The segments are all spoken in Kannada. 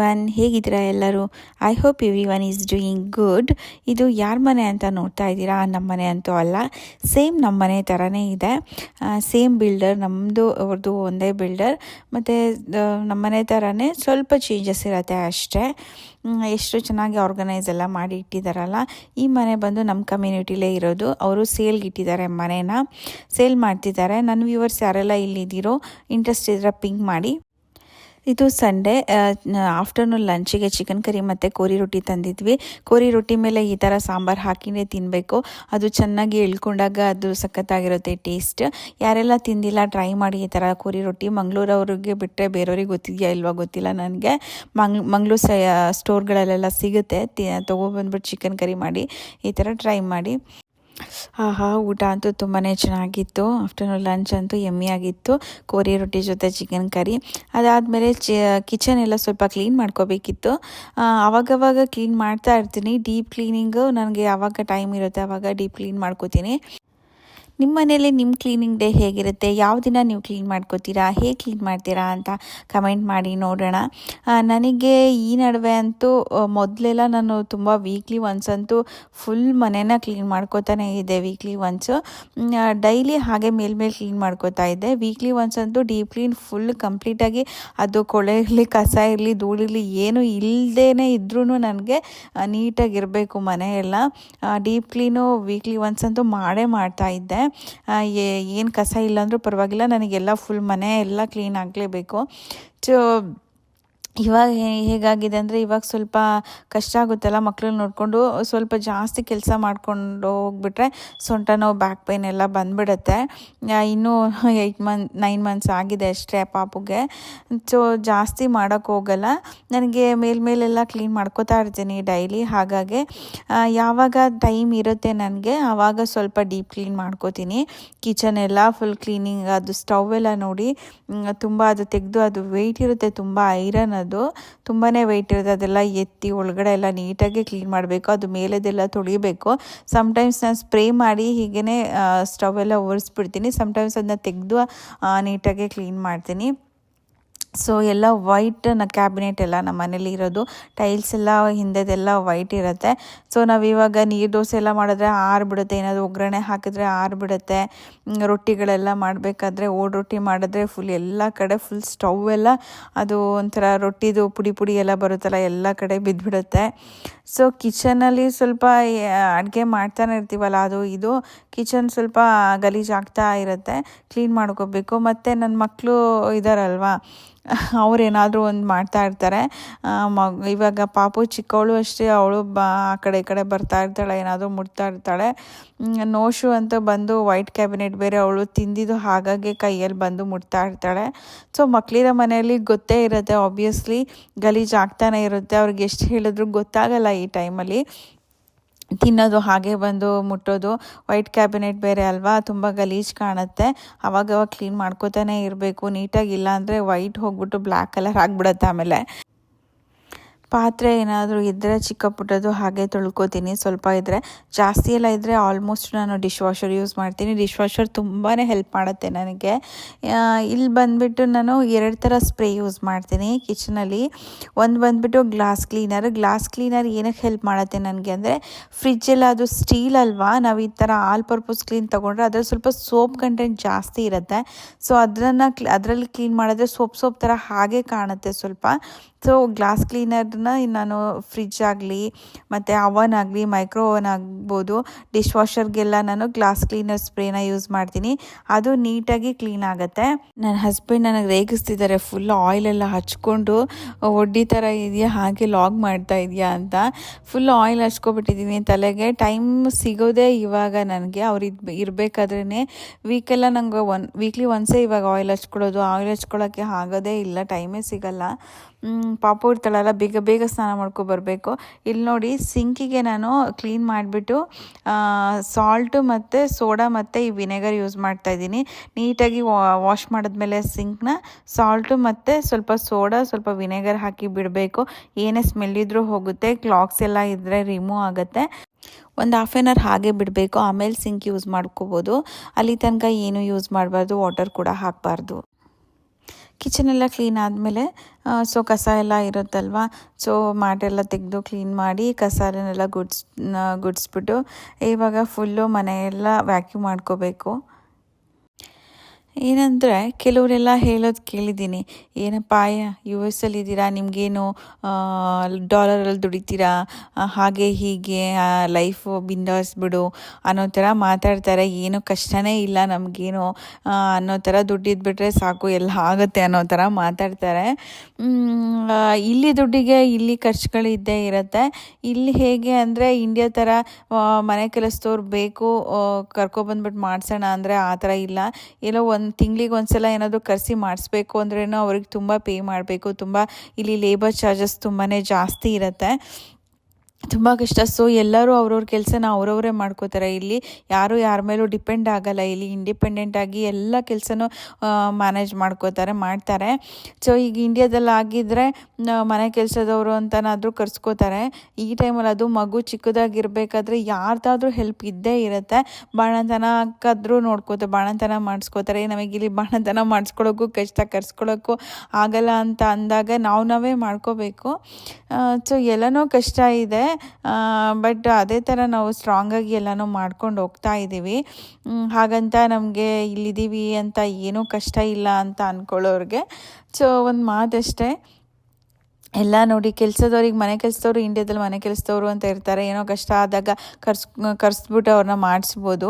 ಎವ್ರಿ ಒನ್ ಹೇಗಿದ್ದೀರಾ ಎಲ್ಲರೂ? I hope everyone is doing good ಇದು ಯಾರ ಮನೆ ಅಂತ ನೋಡ್ತಾ ಇದ್ದೀರಾ? ನಮ್ಮ ಮನೆ ಅಂತೂ ಅಲ್ಲ. ಸೇಮ್ ನಮ್ಮ ಮನೆ ಥರನೇ ಇದೆ. ಸೇಮ್ ಬಿಲ್ಡರ್ ನಮ್ಮದು ಅವ್ರದ್ದು ಒಂದೇ ಬಿಲ್ಡರ್ ಮತ್ತು ನಮ್ಮ ಮನೆ ಥರನೇ ಸ್ವಲ್ಪ ಚೇಂಜಸ್ ಇರುತ್ತೆ ಅಷ್ಟೇ. ಎಷ್ಟು ಚೆನ್ನಾಗಿ ಆರ್ಗನೈಸ್ ಎಲ್ಲ ಮಾಡಿ ಇಟ್ಟಿದ್ದಾರಲ್ಲ ಈ ಮನೆ ಬಂದು ನಮ್ಮ ಕಮ್ಯುನಿಟಿಲೇ ಇರೋದು. ಅವರು ಸೇಲ್ಗೆ ಇಟ್ಟಿದ್ದಾರೆ ಮನೇನ. ಸೇಲ್ ಮಾಡ್ತಿದ್ದಾರೆ ನನ್ನ ವ್ಯೂವರ್ಸ್ ಯಾರೆಲ್ಲ ಇಲ್ಲಿದ್ದೀರೋ ಇಂಟ್ರೆಸ್ಟ್ ಇದ್ರೆ ಪಿಂಕ್ ಮಾಡಿ. ಇದು ಸಂಡೇ ಆಫ್ಟರ್ನೂನ್ ಲಂಚಿಗೆ ಚಿಕನ್ ಕರಿ ಮತ್ತು ಕೋರಿ ರೊಟ್ಟಿ ತಂದಿದ್ವಿ. ಕೋರಿ ರೊಟ್ಟಿ ಮೇಲೆ ಈ ಥರ ಸಾಂಬಾರು ಹಾಕಿನೇ ತಿನ್ನಬೇಕು ಅದು ಚೆನ್ನಾಗಿ ಇಳ್ಕೊಂಡಾಗ ಅದು ಸಖತ್ತಾಗಿರುತ್ತೆ ಟೇಸ್ಟ್. ಯಾರೆಲ್ಲ ತಿಂದಿಲ್ಲ, ಟ್ರೈ ಮಾಡಿ ಈ ಥರ ಕೋರಿ ರೊಟ್ಟಿ. ಮಂಗಳೂರವ್ರಿಗೆ ಬಿಟ್ಟರೆ ಬೇರೆಯವ್ರಿಗೆ ಗೊತ್ತಿದೆಯಾ ಇಲ್ವಾ ಗೊತ್ತಿಲ್ಲ ನನಗೆ. ಮಂಗ್, ಮಂಗ್ಳೂರು ಸ್ಟೋರ್ಗಳಲ್ಲೆಲ್ಲ ಸಿಗುತ್ತೆ. ತೊಗೊಬಂದ್ಬಿಟ್ಟು ಚಿಕನ್ ಕರಿ ಮಾಡಿ, ಈ ಥರ ಟ್ರೈ ಮಾಡಿ. ಆಹಾ, ಊಟ ಅಂತೂ ತುಂಬಾ ಚೆನ್ನಾಗಿತ್ತು. ಆಫ್ಟರ್ನೂನ್ ಲಂಚ್ ಅಂತೂ ಎಮ್ಮಿ ಆಗಿತ್ತು. ಕೋರಿ ರೊಟ್ಟಿ ಜೊತೆ ಚಿಕನ್ ಕರಿ ಅದಾದಮೇಲೆ ಚಿ ಕಿಚನ್ ಎಲ್ಲ ಸ್ವಲ್ಪ ಕ್ಲೀನ್ ಮಾಡ್ಕೋಬೇಕಿತ್ತು. ಆವಾಗವಾಗ ಕ್ಲೀನ್ ಮಾಡ್ತಾ ಇರ್ತೀನಿ. ಡೀಪ್ ಕ್ಲೀನಿಂಗು ನನಗೆ ಯಾವಾಗ ಟೈಮ್ ಇರುತ್ತೆ. ಆವಾಗ ಡೀಪ್ ಕ್ಲೀನ್ ಮಾಡ್ಕೋತೀನಿ. ನಿಮ್ಮ ಮನೇಲಿ ನಿಮ್ಮ ಕ್ಲೀನಿಂಗ್ ಡೇ ಹೇಗಿರುತ್ತೆ? ಯಾವ ದಿನ ನೀವು ಕ್ಲೀನ್ ಮಾಡ್ಕೋತೀರಾ? ಹೇಗೆ ಕ್ಲೀನ್ ಮಾಡ್ತೀರಾ ಅಂತ ಕಮೆಂಟ್ ಮಾಡಿ ನೋಡೋಣ. ನನಗೆ ಈ ನಡುವೆ ಅಂತೂ ಮೊದಲೆಲ್ಲ ನಾನು ತುಂಬ ವೀಕ್ಲಿ ಒನ್ಸ್ ಅಂತೂ ಫುಲ್ ಮನೇನ ಕ್ಲೀನ್ ಮಾಡ್ಕೋತಾನೆ ಇದ್ದೆ ವೀಕ್ಲಿ ಒನ್ಸು ಡೈಲಿ ಹಾಗೆ ಮೇಲ್ಮೇಲೆ ಕ್ಲೀನ್ ಮಾಡ್ಕೋತಾ ಇದ್ದೆ. ವೀಕ್ಲಿ ಒನ್ಸ್ ಅಂತೂ ಡೀಪ್ ಕ್ಲೀನ್ ಫುಲ್ ಕಂಪ್ಲೀಟಾಗಿ ಅದು ಕೊಳೆ ಇರಲಿ, ಕಸ ಇರಲಿ ಧೂಳಿರಲಿ ಏನು ಇಲ್ಲದೇ ಇದ್ರೂ ನನಗೆ ನೀಟಾಗಿರಬೇಕು ಮನೆ ಎಲ್ಲ ಡೀಪ್ ಕ್ಲೀನು ವೀಕ್ಲಿ ಒನ್ಸ್ ಅಂತೂ ಮಾಡೇ ಮಾಡ್ತಾ ಇದ್ದೆ. ಏನು ಕಸ ಇಲ್ಲ ಅಂದರೂ ಪರವಾಗಿಲ್ಲ. ನನಗೆಲ್ಲ ಫುಲ್ ಮನೆ ಎಲ್ಲ ಕ್ಲೀನ್ ಆಗಲೇಬೇಕು. ಸೊ ಇವಾಗ ಹೇಗಾಗಿದೆ ಅಂದರೆ ಇವಾಗ ಸ್ವಲ್ಪ ಕಷ್ಟ ಆಗುತ್ತಲ್ಲ ಮಕ್ಕಳನ್ನ ನೋಡಿಕೊಂಡು, ಸ್ವಲ್ಪ ಜಾಸ್ತಿ ಕೆಲಸ ಮಾಡ್ಕೊಂಡು ಹೋಗ್ಬಿಟ್ರೆ ಸೊಂಟ ನೋವು ಬ್ಯಾಕ್ ಪೈನ್ ಎಲ್ಲ ಬಂದ್ಬಿಡುತ್ತೆ. ಇನ್ನೂ ಏಯ್ಟ್ ಮಂತ್ ನೈನ್ ಮಂತ್ಸ್ ಆಗಿದೆ ಅಷ್ಟೇ ಪಾಪುಗೆ. ಸೊ ಜಾಸ್ತಿ ಮಾಡೋಕ್ಕೆ ಹೋಗಲ್ಲ. ನನಗೆ ಮೇಲ್ಮೇಲೆಲ್ಲ ಕ್ಲೀನ್ ಮಾಡ್ಕೋತಾ ಇರ್ತೀನಿ ಡೈಲಿ ಹಾಗಾಗಿ ಯಾವಾಗ ಟೈಮ್ ಇರುತ್ತೆ ನನಗೆ ಆವಾಗ ಸ್ವಲ್ಪ ಡೀಪ್ ಕ್ಲೀನ್ ಮಾಡ್ಕೋತೀನಿ. ಕಿಚನ್ ಎಲ್ಲ ಫುಲ್ ಕ್ಲೀನಿಂಗ್ ಅದು ಸ್ಟವ್ ಎಲ್ಲ ನೋಡಿ ತುಂಬ ಅದು ತೆಗೆದು ಅದು ವೆಯ್ಟ್ ಇರುತ್ತೆ, ತುಂಬ ಐರನ್ ಅದು ತುಂಬಾ ವೆಯ್ಟ್ ಇರುತ್ತೆ ಅದೆಲ್ಲ ಎತ್ತಿ ಒಳಗಡೆ ಎಲ್ಲ ನೀಟಾಗಿ ಕ್ಲೀನ್ ಮಾಡಬೇಕು, ಅದು ಮೇಲೆದೆಲ್ಲ ತೊಳಿಬೇಕು. ಸಮ್ಟೈಮ್ಸ್ ನಾನು ಸ್ಪ್ರೇ ಮಾಡಿ ಹೀಗೇ ಸ್ಟವ್ ಎಲ್ಲ ಒರೆಸ್ಬಿಡ್ತೀನಿ. ಸಮ್ಟೈಮ್ಸ್ ಅದನ್ನ ತೆಗೆದು ನೀಟಾಗಿ ಕ್ಲೀನ್ ಮಾಡ್ತೀನಿ. ಸೊ ಎಲ್ಲ ವೈಟ್ನ ಕ್ಯಾಬಿನೆಟ್ ಎಲ್ಲ ನಮ್ಮ ಮನೇಲಿ ಇರೋದು. ಟೈಲ್ಸ್ ಎಲ್ಲ ಹಿಂದೆದೆಲ್ಲ ವೈಟ್ ಇರುತ್ತೆ. ಸೊ ನಾವು ಇವಾಗ ನೀರು ದೋಸೆ ಎಲ್ಲ ಮಾಡಿದ್ರೆ ಆರ್ಬಿಡುತ್ತೆ ಏನಾದರೂ ಒಗ್ಗರಣೆ ಹಾಕಿದ್ರೆ ಆರ್ಬಿಡುತ್ತೆ ಬಿಡುತ್ತೆ. ರೊಟ್ಟಿಗಳೆಲ್ಲ ಮಾಡಬೇಕಾದ್ರೆ ಓಡ್ ರೊಟ್ಟಿ ಮಾಡಿದ್ರೆ ಫುಲ್ ಎಲ್ಲ ಕಡೆ ಫುಲ್ ಸ್ಟವ್ ಎಲ್ಲ ಅದು ಒಂಥರ ರೊಟ್ಟಿದು ಪುಡಿ ಪುಡಿ ಎಲ್ಲ ಬರುತ್ತಲ್ಲ ಎಲ್ಲ ಕಡೆ ಬಿದ್ದುಬಿಡುತ್ತೆ ಸೊ ಕಿಚನಲ್ಲಿ ಸ್ವಲ್ಪ ಅಡುಗೆ ಮಾಡ್ತಾನೆ ಇರ್ತೀವಲ್ಲ, ಅದು ಇದು. ಕಿಚನ್ ಸ್ವಲ್ಪ ಗಲೀಜಾಗ್ತಾ ಇರುತ್ತೆ ಕ್ಲೀನ್ ಮಾಡ್ಕೋಬೇಕು. ಮತ್ತು ನನ್ನ ಮಕ್ಕಳು ಇದ್ದಾರಲ್ವಾ ಅವ್ರೇನಾದರೂ ಒಂದು ಮಾಡ್ತಾ ಇರ್ತಾರೆ. ಮಗ, ಇವಾಗ ಪಾಪು ಚಿಕ್ಕವಳು ಅಷ್ಟೇ, ಅವಳು ಬಾ, ಆ ಕಡೆ ಈ ಕಡೆ ಬರ್ತಾ ಇರ್ತಾಳೆ, ಏನಾದರೂ ಮುಟ್ತಾ ಇರ್ತಾಳೆ. ನೋಶು ಅಂತ ಬಂದು ವೈಟ್ ಕ್ಯಾಬಿನೆಟ್ ಬೇರೆ ಅವಳು ತಿಂದಿದ್ದು ಹಾಗಾಗಿ ಕೈಯಲ್ಲಿ ಬಂದು ಮುಟ್ತಾ ಇರ್ತಾಳೆ. ಸೊ ಮಕ್ಕಳಿರೋ ಮನೆಯಲ್ಲಿ ಗೊತ್ತೇ ಇರುತ್ತೆ ಆಬ್ವಿಯಸ್ಲಿ ಗಲೀಜು ಆಗ್ತಾನೆ ಇರುತ್ತೆ. ಅವ್ರಿಗೆ ಎಷ್ಟು ಹೇಳಿದ್ರು ಗೊತ್ತಾಗಲ್ಲ ಈ ಟೈಮಲ್ಲಿ. ತಿನ್ನೋದು, ಹಾಗೆ ಬಂದು ಮುಟ್ಟೋದು, ವೈಟ್ ಕ್ಯಾಬಿನೆಟ್ ಬೇರೆ ಅಲ್ವಾ, ತುಂಬ ಗಲೀಜು ಕಾಣುತ್ತೆ. ಅವಾಗವಾಗ ಕ್ಲೀನ್ ಮಾಡ್ಕೋತಾನೆ ಇರಬೇಕು. ನೀಟಾಗಿ ಇಲ್ಲ ಅಂದರೆ ವೈಟ್ ಹೋಗ್ಬಿಟ್ಟು ಬ್ಲ್ಯಾಕ್ ಕಲರ್ ಆಗಿಬಿಡತ್ತೆ ಆಮೇಲೆ. ಪಾತ್ರೆ ಏನಾದರೂ ಇದ್ದರೆ ಚಿಕ್ಕ ಪುಟ್ಟದ್ದು ಹಾಗೆ ತೊಳ್ಕೊತೀನಿ. ಸ್ವಲ್ಪ ಇದ್ದರೆ ಜಾಸ್ತಿ ಎಲ್ಲ ಇದ್ದರೆ ಆಲ್ಮೋಸ್ಟ್ ನಾನು ಡಿಶ್ ವಾಷರ್ ಯೂಸ್ ಮಾಡ್ತೀನಿ. ಡಿಶ್ ವಾಷರ್ ತುಂಬಾ ಹೆಲ್ಪ್ ಮಾಡುತ್ತೆ ನನಗೆ. ಇಲ್ಲಿ ಬಂದುಬಿಟ್ಟು ನಾನು ಎರಡು ಥರ ಸ್ಪ್ರೇ ಯೂಸ್ ಮಾಡ್ತೀನಿ. ಕಿಚನಲ್ಲಿ ಒಂದು ಬಂದುಬಿಟ್ಟು ಗ್ಲಾಸ್ ಕ್ಲೀನರ್ ಗ್ಲಾಸ್ ಕ್ಲೀನರ್ ಏನಕ್ಕೆ ಹೆಲ್ಪ್ ಮಾಡುತ್ತೆ ನನಗೆ ಅಂದರೆ ಫ್ರಿಜ್ಜೆಲ್ಲ ಅದು ಸ್ಟೀಲ್ ಅಲ್ವಾ, ನಾವು ಈ ಥರ ಆಲ್ ಪರ್ಪಸ್ ಕ್ಲೀನ್ ತೊಗೊಂಡ್ರೆ ಅದರಲ್ಲಿ ಸ್ವಲ್ಪ ಸೋಪ್ ಕಂಟೆಂಟ್ ಜಾಸ್ತಿ ಇರುತ್ತೆ. ಸೊ ಅದನ್ನು ಅದರಲ್ಲಿ ಕ್ಲೀನ್ ಮಾಡಿದ್ರೆ ಸೋಪ್ ಸೋಪ್ ಥರ ಹಾಗೆ ಕಾಣುತ್ತೆ ಸ್ವಲ್ಪ. ಸೊ ಗ್ಲಾಸ್ ಕ್ಲೀನರ್ನ ನಾನು ಫ್ರಿಜ್ ಆಗಲಿ, ಮತ್ತು ಅವನ್ ಆಗಲಿ ಮೈಕ್ರೋ ಓವನ್ ಆಗ್ಬೋದು. ಡಿಶ್ ವಾಷರ್ಗೆಲ್ಲ ನಾನು ಗ್ಲಾಸ್ ಕ್ಲೀನರ್ ಸ್ಪ್ರೇನ ಯೂಸ್ ಮಾಡ್ತೀನಿ. ಅದು ನೀಟಾಗಿ ಕ್ಲೀನ್ ಆಗುತ್ತೆ. ನನ್ನ ಹಸ್ಬೆಂಡ್ ನನಗೆ ರೇಗಿಸ್ತಿದ್ದಾರೆ ಫುಲ್ ಆಯಿಲ್ ಎಲ್ಲ ಹಚ್ಕೊಂಡು. ಒಡ್ಡಿ ಥರ ಇದೆಯಾ? ಹಾಗೆ ಲಾಗ್ ಮಾಡ್ತಾ ಇದೆಯಾ ಅಂತ. ಫುಲ್ ಆಯಿಲ್ ಹಚ್ಕೊಬಿಟ್ಟಿದ್ದೀನಿ ತಲೆಗೆ ಟೈಮ್ ಸಿಗೋದೇ ಇವಾಗ ನನಗೆ. ಅವ್ರು ಇದು ಇರಬೇಕಾದ್ರೇ ವೀಕೆಲ್ಲ ನಂಗೆ ಒನ್ ವೀಕ್ಲಿ ಒನ್ಸೇ ಇವಾಗ ಆಯಿಲ್ ಹಚ್ಕೊಳ್ಳೋದು. ಆಯಿಲ್ ಹಚ್ಕೊಳ್ಳೋಕ್ಕೆ ಆಗೋದೇ ಇಲ್ಲ. ಟೈಮೇ ಸಿಗಲ್ಲ. ಪಾಪು ಇರ್ತಾಳಲ್ಲ, ಬೇಗ ಬೇಗ ಸ್ನಾನ ಮಾಡ್ಕೊ ಬರಬೇಕು. ಇಲ್ಲಿ ನೋಡಿ, ಸಿಂಕಿಗೆ ನಾನು ಕ್ಲೀನ್ ಮಾಡಿಬಿಟ್ಟು ಸಾಲ್ಟು ಮತ್ತು ಸೋಡಾ ಮತ್ತು ಈ ವಿನೆಗರ್ ಯೂಸ್ ಮಾಡ್ತಾ ಇದ್ದೀನಿ. ನೀಟಾಗಿ ವಾಶ್ ಮಾಡಿದ್ಮೇಲೆ ಸಿಂಕ್ನ ಸಾಲ್ಟು ಮತ್ತು ಸ್ವಲ್ಪ ಸೋಡಾ ಸ್ವಲ್ಪ ವಿನೆಗರ್ ಹಾಕಿ ಬಿಡಬೇಕು. ಏನೇ ಸ್ಮೆಲ್ ಇದ್ರೂ ಹೋಗುತ್ತೆ ಕ್ಲಾಕ್ಸ್ ಎಲ್ಲ ಇದ್ದರೆ ರಿಮೂವ್ ಆಗುತ್ತೆ. ಒಂದು ಹಾಫ್ ಆನ್ ಅವರ್ ಹಾಗೆ ಬಿಡಬೇಕು, ಆಮೇಲೆ ಸಿಂಕ್ ಯೂಸ್ ಮಾಡ್ಕೋಬೋದು. ಅಲ್ಲಿ ತನಕ ಏನು ಯೂಸ್ ಮಾಡಬಾರ್ದು ವಾಟರ್ ಕೂಡ ಹಾಕಬಾರ್ದು. ಕಿಚನ್ ಎಲ್ಲ ಕ್ಲೀನ್ ಆದಮೇಲೆ ಸೊ ಕಸ ಎಲ್ಲ ಇರುತ್ತಲ್ವ? ಸೊ ಮಾಡೆಲ್ಲ ತೆಗೆದು ಕ್ಲೀನ್ ಮಾಡಿ ಕಸನೆಲ್ಲ ಗುಡ್ಸ್ ಗುಡಿಸ್ಬಿಟ್ಟು ಇವಾಗ ಫುಲ್ಲು ಮನೆಯೆಲ್ಲ ವ್ಯಾಕ್ಯೂಮ್ ಮಾಡ್ಕೋಬೇಕು. ಏನಂದರೆ ಕೆಲವರೆಲ್ಲ ಹೇಳೋದು ಕೇಳಿದ್ದೀನಿ. ಏನಪ್ಪ, ಯು ಎಸ್ ಅಲ್ಲಿ ಇದ್ದೀರಾ ನಿಮಗೇನು ಡಾಲರಲ್ಲಿ ದುಡಿತೀರಾ ಹಾಗೆ ಹೀಗೆ ಲೈಫು ಬಿಂದಾಸ್ಬಿಡು ಅನ್ನೋ ಥರ ಮಾತಾಡ್ತಾರೆ. ಏನು ಕಷ್ಟನೇ ಇಲ್ಲ ನಮಗೇನು ಅನ್ನೋ ಥರ ದುಡ್ಡಿದ್ಬಿಟ್ರೆ ಸಾಕು, ಎಲ್ಲ ಆಗುತ್ತೆ ಅನ್ನೋ ಥರ ಮಾತಾಡ್ತಾರೆ. ಇಲ್ಲಿ ದುಡ್ಡಿಗೆ ಇಲ್ಲಿ ಖರ್ಚುಗಳು ಇದ್ದೇ ಇರುತ್ತೆ. ಇಲ್ಲಿ ಹೇಗೆ ಅಂದರೆ ಇಂಡಿಯಾ ಥರ ಮನೆ ಕೆಲಸದವ್ರು ಬೇಕು ಕರ್ಕೊಬಂದ್ಬಿಟ್ಟು ಮಾಡಿಸೋಣ ಅಂದರೆ ಆ ಥರ ಇಲ್ಲ. ಎಲ್ಲೋ ಒಂದು ತಿಂಗಳಿಗೆ ಒಂದು ಸಲ ಏನಾದರೂ ಕರೆಸಿ ಮಾಡಿಸ್ಬೇಕು ಅಂದ್ರೇನು ಅವ್ರಿಗೆ ತುಂಬ ಪೇ ಮಾಡಬೇಕು, ತುಂಬ ಇಲ್ಲಿ ಲೇಬರ್ ಚಾರ್ಜಸ್ ತುಂಬಾ ಜಾಸ್ತಿ ಇರುತ್ತೆ. ತುಂಬ ಕಷ್ಟ. ಸೊ ಎಲ್ಲರೂ ಅವ್ರವ್ರ ಕೆಲಸನ ಅವರವರೇ ಮಾಡ್ಕೋತಾರೆ. ಇಲ್ಲಿ ಯಾರು ಯಾರ ಮೇಲೂ ಡಿಪೆಂಡ್ ಆಗಲ್ಲ. ಇಲ್ಲಿ ಇಂಡಿಪೆಂಡೆಂಟ್ ಆಗಿ ಎಲ್ಲ ಕೆಲಸನೂ ಮ್ಯಾನೇಜ್ ಮಾಡ್ಕೋತಾರೆ, ಮಾಡ್ತಾರೆ. ಸೊ ಈಗ ಇಂಡಿಯಾದಲ್ಲಿ ಆಗಿದ್ದರೆ ಮನೆ ಕೆಲಸದವರು ಅಂತನಾದರೂ ಕರ್ಸ್ಕೋತಾರೆ. ಈ ಟೈಮಲ್ಲಿ ಅದು ಮಗು ಚಿಕ್ಕದಾಗಿರ್ಬೇಕಾದ್ರೆ ಯಾರ್ದಾದ್ರೂ ಹೆಲ್ಪ್ ಇದ್ದೇ ಇರುತ್ತೆ. ಬಾಣಂತನಕ್ಕಾದ್ರೂ ನೋಡ್ಕೋತಾರೆ ಬಾಣಂತನ ಮಾಡಿಸ್ಕೋತಾರೆ. ನಮಗೆ ಇಲ್ಲಿ ಬಾಣಂತನ ಮಾಡಿಸ್ಕೊಳ್ಳೋಕ್ಕೂ ಕಷ್ಟ ಕರ್ಸ್ಕೊಳ್ಳೋಕ್ಕೂ ಆಗಲ್ಲ ಅಂತ ಅಂದಾಗ ನಾವು ನಾವೇ ಮಾಡ್ಕೋಬೇಕು. ಸೊ ಎಲ್ಲನೂ ಕಷ್ಟ ಇದೆ. ಬಟ್ ಅದೇ ಥರ ನಾವು ಸ್ಟ್ರಾಂಗಾಗಿ ಎಲ್ಲನೂ ಮಾಡ್ಕೊಂಡು ಹೋಗ್ತಾ ಇದ್ದೀವಿ ಹಾಗಂತ ನಮಗೆ ಇಲ್ಲಿದ್ದೀವಿ ಅಂತ ಏನೂ ಕಷ್ಟ ಇಲ್ಲ ಅಂತ ಅಂದ್ಕೊಳ್ಳೋರಿಗೆ ಸೊ ಒಂದು ಮಾತಷ್ಟೇ. ಎಲ್ಲ ನೋಡಿ ಕೆಲಸದವ್ರಿಗೆ ಮನೆ ಕೆಲಸದವರು ಇಂಡಿಯಾದಲ್ಲಿ ಮನೆ ಕೆಲಸದವರು ಅಂತ ಇರ್ತಾರೆ. ಏನೋ ಕಷ್ಟ ಆದಾಗ ಕರ್ಸ್, ಕರ್ಸ್ಬಿಟ್ಟು ಅವ್ರನ್ನ ಮಾಡಿಸ್ಬೋದು.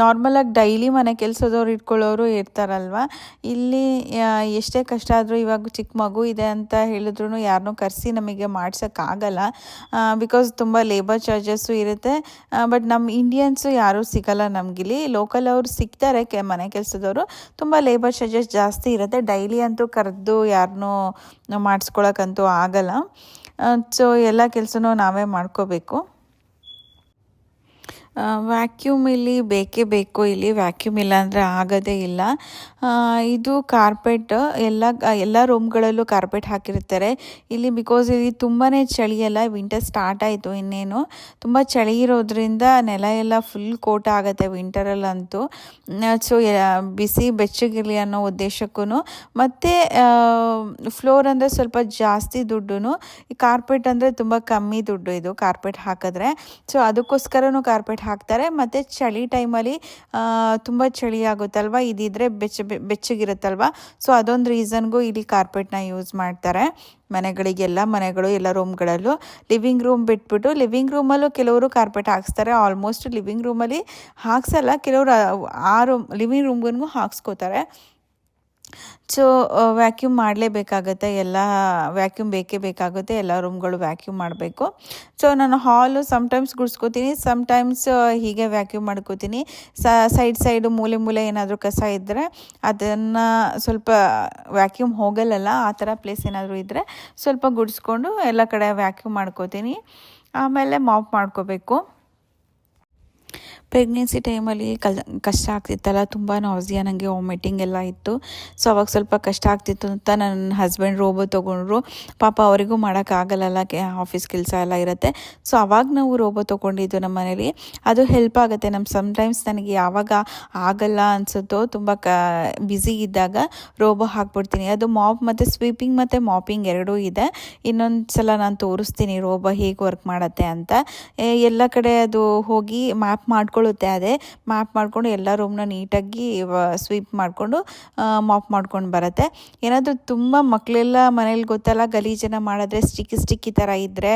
ನಾರ್ಮಲಾಗಿ ಡೈಲಿ ಮನೆ ಕೆಲಸದವ್ರು ಇಟ್ಕೊಳ್ಳೋರು ಇರ್ತಾರಲ್ವ? ಇಲ್ಲಿ ಎಷ್ಟೇ ಕಷ್ಟ ಆದರೂ ಇವಾಗ ಚಿಕ್ಕ ಮಗು ಇದೆ ಅಂತ ಹೇಳಿದ್ರು ಯಾರನ್ನೂ ಕರೆಸಿ ನಮಗೆ ಮಾಡ್ಸೋಕ್ಕಾಗಲ್ಲ. ಬಿಕಾಸ್ ತುಂಬ ಲೇಬರ್ ಚಾರ್ಜಸ್ಸು ಇರುತ್ತೆ. ಬಟ್ ನಮ್ಮ ಇಂಡಿಯನ್ಸು ಯಾರೂ ಸಿಗಲ್ಲ ನಮಗಿಲ್ಲಿ. ಲೋಕಲ್ ಅವರು ಸಿಗ್ತಾರೆ ಕೆ, ಮನೆ ಕೆಲಸದವರು. ತುಂಬ ಲೇಬರ್ ಚಾರ್ಜಸ್ ಜಾಸ್ತಿ ಇರುತ್ತೆ. ಡೈಲಿ ಅಂತೂ ಕರೆದು ಯಾರನ್ನೂ ಮಾಡಿಸ್ಕೊ ಮಾಡ್ಕೊಳಕ್ಕಂತೂ ಆಗಲ್ಲ. ಸೊ ಎಲ್ಲ ಕೆಲಸನೂ ನಾವೇ ಮಾಡ್ಕೋಬೇಕು. ವ್ಯಾಕ್ಯೂಮ್ ಇಲ್ಲಿ ಬೇಕೇ ಬೇಕು. ಇಲ್ಲಿ ವ್ಯಾಕ್ಯೂಮ್ ಇಲ್ಲ ಅಂದರೆ ಆಗೋದೇ ಇಲ್ಲ. ಇದು ಕಾರ್ಪೆಟ್ ಎಲ್ಲ ಎಲ್ಲ ರೂಮ್ಗಳಲ್ಲೂ ಕಾರ್ಪೆಟ್ ಹಾಕಿರ್ತಾರೆ ಇಲ್ಲಿ ಬಿಕಾಸ್ ಇಲ್ಲಿ ತುಂಬಾ ಚಳಿ ಅಲ್ಲ ವಿಂಟರ್ ಸ್ಟಾರ್ಟ್ ಆಯಿತು ಇನ್ನೇನು. ತುಂಬ ಚಳಿ ಇರೋದ್ರಿಂದ ನೆಲ ಎಲ್ಲ ಫುಲ್ ಕೋಟ ಆಗುತ್ತೆ ವಿಂಟರಲ್ಲಂತೂ ಸೊ ಬಿಸಿ ಬೆಚ್ಚಗಿರಲಿ ಅನ್ನೋ ಉದ್ದೇಶಕ್ಕೂ ಮತ್ತು ಫ್ಲೋರ್ ಅಂದರೆ ಸ್ವಲ್ಪ ಜಾಸ್ತಿ ದುಡ್ಡು ಈ ಕಾರ್ಪೆಟ್ ಅಂದರೆ ತುಂಬ ಕಮ್ಮಿ ದುಡ್ಡು ಇದು ಕಾರ್ಪೆಟ್ ಹಾಕಿದ್ರೆ. ಸೊ ಅದಕ್ಕೋಸ್ಕರನೂ ಕಾರ್ಪೆಟ್ ಹಾಕ್ತಾರೆ. ಮತ್ತು ಚಳಿ ಟೈಮಲ್ಲಿ ತುಂಬ ಚಳಿ ಆಗುತ್ತಲ್ವ? ಇದಿದ್ರೆ ಬೆಚ್ಚ ಬೆಚ್ಚಗಿರುತ್ತಲ್ವ? ಸೊ ಅದೊಂದು ರೀಸನ್ಗೂ ಇಲ್ಲಿ ಕಾರ್ಪೆಟ್ನ ಯೂಸ್ ಮಾಡ್ತಾರೆ. ಮನೆಗಳಿಗೆಲ್ಲ, ಮನೆಗಳು, ಎಲ್ಲ ರೂಮ್ಗಳಲ್ಲೂ. ಲಿವಿಂಗ್ ರೂಮ್ ಬಿಟ್ಬಿಟ್ಟು, ಲಿವಿಂಗ್ ರೂಮಲ್ಲೂ ಕೆಲವರು ಕಾರ್ಪೆಟ್ ಹಾಕ್ಸ್ತಾರೆ. ಆಲ್ಮೋಸ್ಟ್ ಲಿವಿಂಗ್ ರೂಮಲ್ಲಿ ಹಾಕ್ಸಲ್ಲ. ಕೆಲವರು ಆ ರೂಮ್, ಲಿವಿಂಗ್ ರೂಮ್ಗೂ ಹಾಕ್ಸ್ಕೋತಾರೆ. ಸೊ ವ್ಯಾಕ್ಯೂಮ್ ಮಾಡಲೇಬೇಕಾಗತ್ತೆ. ಎಲ್ಲ ವ್ಯಾಕ್ಯೂಮ್ ಬೇಕೇ ಬೇಕಾಗುತ್ತೆ. ಎಲ್ಲ ರೂಮ್ಗಳು ವ್ಯಾಕ್ಯೂಮ್ ಮಾಡಬೇಕು. ಸೊ ನಾನು ಹಾಲು ಸಮ್ಟೈಮ್ಸ್ ಗುಡಿಸ್ಕೋತೀನಿ. ಸಮ್ಟೈಮ್ಸ್ ಹೀಗೆ ವ್ಯಾಕ್ಯೂಮ್ ಮಾಡ್ಕೋತೀನಿ. ಸೈಡ್ ಸೈಡು ಮೂಲೆ ಮೂಲೆ ಏನಾದರೂ ಕಸ ಇದ್ದರೆ ಅದನ್ನು ಸ್ವಲ್ಪ ವ್ಯಾಕ್ಯೂಮ್ ಹೋಗಲ್ಲಲ್ಲ, ಆ ಥರ ಪ್ಲೇಸ್ ಏನಾದರೂ ಇದ್ದರೆ ಸ್ವಲ್ಪ ಗುಡಿಸ್ಕೊಂಡು ಎಲ್ಲ ಕಡೆ ವ್ಯಾಕ್ಯೂಮ್ ಮಾಡ್ಕೋತೀನಿ. ಆಮೇಲೆ ಮಾಪ್ ಮಾಡ್ಕೋಬೇಕು. ಪ್ರೆಗ್ನೆನ್ಸಿ ಟೈಮಲ್ಲಿ ಕಲ್, ಕಷ್ಟ ಆಗ್ತಿತ್ತಲ್ಲ, ತುಂಬ ನಾಸಿಯಾ ನನಗೆ ವಾಮಿಟಿಂಗ್ ಎಲ್ಲ ಇತ್ತು. ಸೊ ಅವಾಗ ಸ್ವಲ್ಪ ಕಷ್ಟ ಆಗ್ತಿತ್ತು ಅಂತ ನನ್ನ ಹಸ್ಬೆಂಡ್ ರೋಬೋ ತೊಗೊಂಡ್ರು. ಪಾಪ ಅವರಿಗೂ ಮಾಡೋಕ್ಕಾಗಲ್ಲ ಕೆ ಆಫೀಸ್ ಕೆಲಸ ಎಲ್ಲ ಇರುತ್ತೆ. ಸೊ ಅವಾಗ ನಾವು ರೋಬೋ ತೊಗೊಂಡಿದ್ದು ನಮ್ಮ ಮನೇಲಿ. ಅದು ಹೆಲ್ಪ್ ಆಗುತ್ತೆ. ನಮ್ಮ ಸಮ್ಟೈಮ್ಸ್ ನನಗೆ ಯಾವಾಗ ಆಗಲ್ಲ ಅನಿಸುತ್ತೋ, ತುಂಬ ಕ ಬ್ಯುಸಿ ಇದ್ದಾಗ ರೋಬೋ ಹಾಕ್ಬಿಡ್ತೀನಿ. ಅದು ಮಾಪ್ ಮತ್ತು ಸ್ವೀಪಿಂಗ್ ಮತ್ತು ಮಾಪಿಂಗ್ ಎರಡೂ ಇದೆ. ಇನ್ನೊಂದು ಸಲ ನಾನು ತೋರಿಸ್ತೀನಿ ರೋಬೋ ಹೇಗೆ ವರ್ಕ್ ಮಾಡುತ್ತೆ ಅಂತ. ಎಲ್ಲ ಕಡೆ ಅದು ಹೋಗಿ ಮ್ಯಾಪ್ ಮಾಡ್ಕೊಂಡು ಮಾಡ್ಕೊಳ್ಳುತ್ತೆ ಅದೇ ಮ್ಯಾಪ್ ಮಾಡಿಕೊಂಡು ಎಲ್ಲ ರೂಮ್ನ ನೀಟಾಗಿ ಸ್ವೀಪ್ ಮಾಡಿಕೊಂಡು ಮಾಪ್ ಮಾಡ್ಕೊಂಡು ಬರುತ್ತೆ. ಏನಾದರೂ ತುಂಬ ಮಕ್ಕಳೆಲ್ಲ ಮನೇಲಿ ಗೊತ್ತಲ್ಲ, ಗಲೀಜನ್ನು ಮಾಡಿದ್ರೆ ಸ್ಟಿಕ್ಕಿ ಸ್ಟಿಕ್ಕಿ ಥರ ಇದ್ದರೆ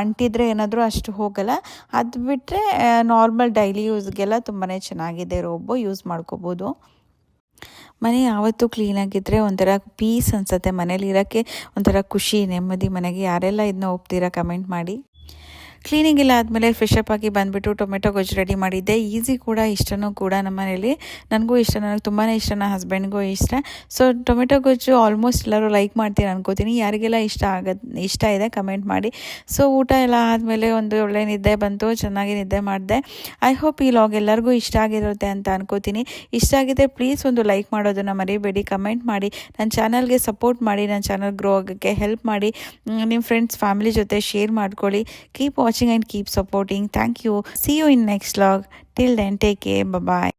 ಅಂಟಿದ್ರೆ ಏನಾದರೂ ಅಷ್ಟು ಹೋಗಲ್ಲ. ಅದು ಬಿಟ್ಟರೆ ನಾರ್ಮಲ್ ಡೈಲಿ ಯೂಸ್ಗೆಲ್ಲ ತುಂಬಾ ಚೆನ್ನಾಗಿದೆ ರೋಬೋ ಯೂಸ್ ಮಾಡ್ಕೋಬೋದು. ಮನೆ ಯಾವತ್ತೂ ಕ್ಲೀನಾಗಿದ್ದರೆ ಒಂಥರ ಪೀಸ್ ಅನಿಸುತ್ತೆ. ಮನೇಲಿ ಇರೋಕ್ಕೆ ಒಂಥರ ಖುಷಿ, ನೆಮ್ಮದಿ ಮನೆಗೆ ಯಾರೆಲ್ಲ ಇದನ್ನ ಒಪ್ತೀರಾ ಕಮೆಂಟ್ ಮಾಡಿ. ಕ್ಲೀನಿಂಗ್ ಎಲ್ಲ ಆದಮೇಲೆ ಫ್ರೆಶಪ್ ಆಗಿ ಬಂದುಬಿಟ್ಟು ಟೊಮೆಟೊ ಗೊಜ್ಜು ರೆಡಿ ಮಾಡಿದ್ದೆ. ಈಸಿ ಕೂಡ ಇಷ್ಟನೂ ಕೂಡ ನಮ್ಮ ಮನೇಲಿ. ನನಗೂ ಇಷ್ಟ, ನನಗೆ ತುಂಬಾ ಇಷ್ಟ ನನ್ನ ಹಸ್ಬೆಂಡ್ಗೂ ಇಷ್ಟ. ಸೊ ಟೊಮೆಟೊ ಗೊಜ್ಜು ಆಲ್ಮೋಸ್ಟ್ ಎಲ್ಲರೂ ಲೈಕ್ ಮಾಡ್ತೀನಿ ಅನ್ಕೋತೀನಿ. ಯಾರಿಗೆಲ್ಲ ಇಷ್ಟ ಆಗದ್, ಇಷ್ಟ ಇದೆ ಕಮೆಂಟ್ ಮಾಡಿ. ಸೊ ಊಟ ಎಲ್ಲ ಆದಮೇಲೆ ಒಂದು ಒಳ್ಳೆ ನಿದ್ದೆ ಬಂತು, ಚೆನ್ನಾಗಿ ನಿದ್ದೆ ಮಾಡಿದೆ. ಐ ಹೋಪ್ ಈ ಲಾಗ್ ಎಲ್ಲರಿಗೂ ಇಷ್ಟ ಆಗಿರುತ್ತೆ ಅಂತ ಅನ್ಕೋತೀನಿ. ಇಷ್ಟ ಆಗಿದೆ ಪ್ಲೀಸ್ ಒಂದು ಲೈಕ್ ಮಾಡೋದನ್ನು ಮರಿಬೇಡಿ ಕಮೆಂಟ್ ಮಾಡಿ. ನನ್ನ ಚಾನಲ್ಗೆ ಸಪೋರ್ಟ್ ಮಾಡಿ ನನ್ನ ಚಾನಲ್ ಗ್ರೋ ಆಗೋಕ್ಕೆ ಹೆಲ್ಪ್ ಮಾಡಿ. ನಿಮ್ಮ ಫ್ರೆಂಡ್ಸ್ ಫ್ಯಾಮಿಲಿ ಜೊತೆ ಶೇರ್ ಮಾಡ್ಕೊಳ್ಳಿ. Keep watching and keep supporting. Thank you. See you in next vlog. Till then, take care. Bye bye.